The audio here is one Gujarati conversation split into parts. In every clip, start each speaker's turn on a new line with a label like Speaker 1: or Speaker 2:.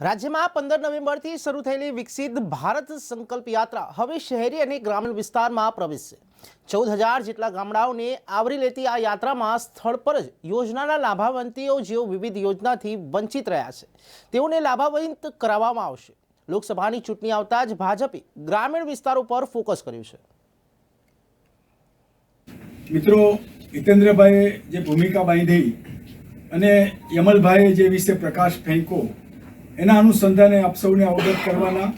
Speaker 1: રાજ્યમાં પંદર નવેમ્બરથી શરૂ થયેલી વિકસિત ભારત સંકલ્પ યાત્રા હવે શહેરી અને ગ્રામીણ વિસ્તારમાં પ્રવેશશે. ચૌદ હજાર જેટલા ગામડાઓને આવરી લેતી આ યાત્રામાં સ્થળ પર જ યોજનાના લાભાવંતીઓ જેઓ વિવિધ યોજનાથી વંચિત રહ્યા છે, તેઓને લાભાવંત કરાવવામાં આવશે. લોકસભાની ચૂંટણી આવતા જ ભાજપે ગ્રામીણ વિસ્તારો પર ફોકસ કર્યું છે.
Speaker 2: મિત્રો, હિતેન્દ્રભાઈએ જે ભૂમિકા બાંધી અને યમલભાઈએ જે વિશે પ્રકાશ ફેંકો એના અનુસંધાને આપ સૌને અવગત કરવાના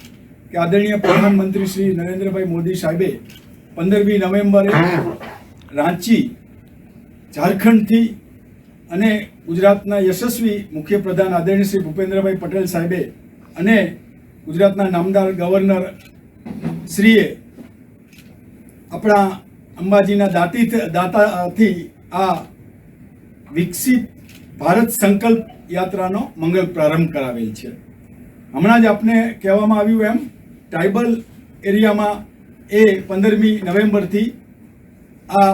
Speaker 2: કે આદરણીય પ્રધાનમંત્રી શ્રી નરેન્દ્રભાઈ મોદી સાહેબે પંદરમી નવેમ્બરે રાંચી, ઝારખંડથી અને ગુજરાતના યશસ્વી મુખ્યપ્રધાન આદરણીય શ્રી ભૂપેન્દ્રભાઈ પટેલ સાહેબે અને ગુજરાતના નામદાર ગવર્નર શ્રીએ આપણા અંબાજીના દાતી દાતાથી આ વિકસિત ભારત સંકલ્પ યાત્રાનો મંગલ પ્રારંભ કરાવેલ છે. હમણાં જ આપને કહેવામાં આવ્યું એમ ટ્રાઇબલ એરિયામાં એ પંદરમી નવેમ્બરથી આ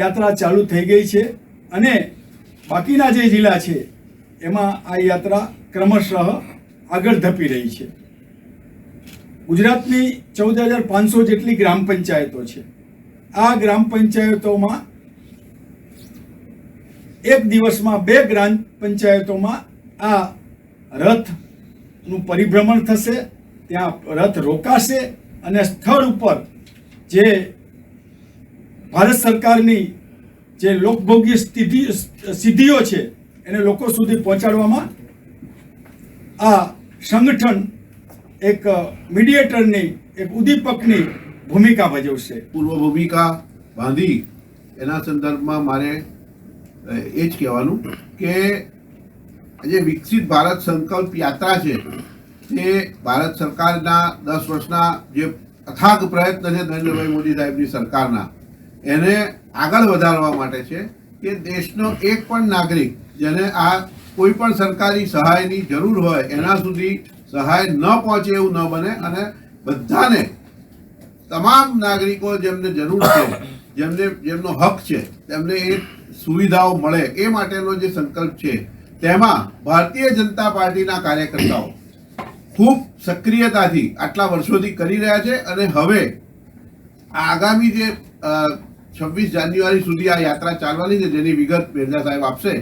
Speaker 2: યાત્રા ચાલુ થઈ ગઈ છે અને બાકીના જે જિલ્લા છે, એમાં આ યાત્રા ક્રમશઃ આગળ ધપી રહી છે. ગુજરાતની ચૌદ હજાર પાંચસો જેટલી ગ્રામ પંચાયતો છે. આ ગ્રામ પંચાયતોમાં એક દિવસમાં બે ગ્રામ પંચાયતોમાં આ રથનું પરિભ્રમણ થશે, ત્યાં રથ રોકાશે અને સ્થળ ઉપર જે ભારત સરકારની જે લોકભોગ્ય સ્થિતિ, સિદ્ધિઓ છે, એને લોકો સુધી પહોંચાડવામાં આ સંગઠન એક મીડિયેટરની એક ઉદ્દીપકની ભૂમિકા ભજવશે.
Speaker 3: પૂર્વ ભૂમિકા બાંધી એના સંદર્ભમાં મારે એ જ કહેવાનું કે જે વિકસિત ભારત સંકલ્પ યાત્રા છે, તે ભારત સરકારના દસ વર્ષના જે અથાગ પ્રયત્ન છે નરેન્દ્રભાઈ મોદી સાહેબની સરકારના, એને આગળ વધારવા માટે છે કે દેશનો એક પણ નાગરિક જેને આ કોઈ પણ સરકારી સહાયની જરૂર હોય, એના સુધી સહાય ન પહોંચે એવું ન બને અને બધાને, તમામ નાગરિકો જેમને જરૂર છે જેમને જેમનો હક છે તેમને એ સુવિધાઓ મળે, એ માટેનો જે સંકલ્પ છે, તેમાં ભારતીય જનતા પાર્ટીના કાર્યકર્તાઓ ખૂબ સક્રિયતાથી આટલા વર્ષોથી કરી રહ્યા છે અને હવે આગામી જે છવ્વીસ જાન્યુઆરી સુધી આ યાત્રા ચાલવાની છે, જેની વિગત મિર્ઝા સાહેબ આપશે,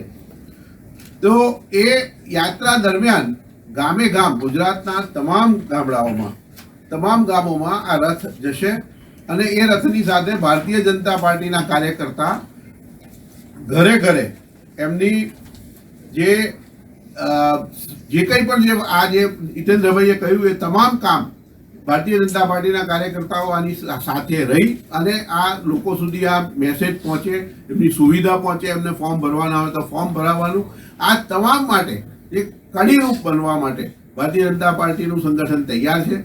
Speaker 3: તો એ યાત્રા દરમિયાન ગામે ગામ ગુજરાતના તમામ ગામડાઓમાં, તમામ ગામોમાં આ રથ જશે. અને એ રથની સાથે ભારતીય જનતા પાર્ટીના કાર્યકર્તા ઘરે ઘરે એમની જે જે કંઈ પણ જે આ જે હિતેન્દ્રભાઈએ કહ્યું એ તમામ કામ ભારતીય જનતા પાર્ટીના કાર્યકર્તાઓ આની સાથે રહી અને આ લોકો સુધી આ મેસેજ પહોંચે, એમની સુવિધા પહોંચે, એમને ફોર્મ ભરવાના હોય તો ફોર્મ ભરાવવાનું. આ તમામ માટે એક કડીરૂપ બનવા માટે ભારતીય જનતા પાર્ટીનું સંગઠન તૈયાર છે.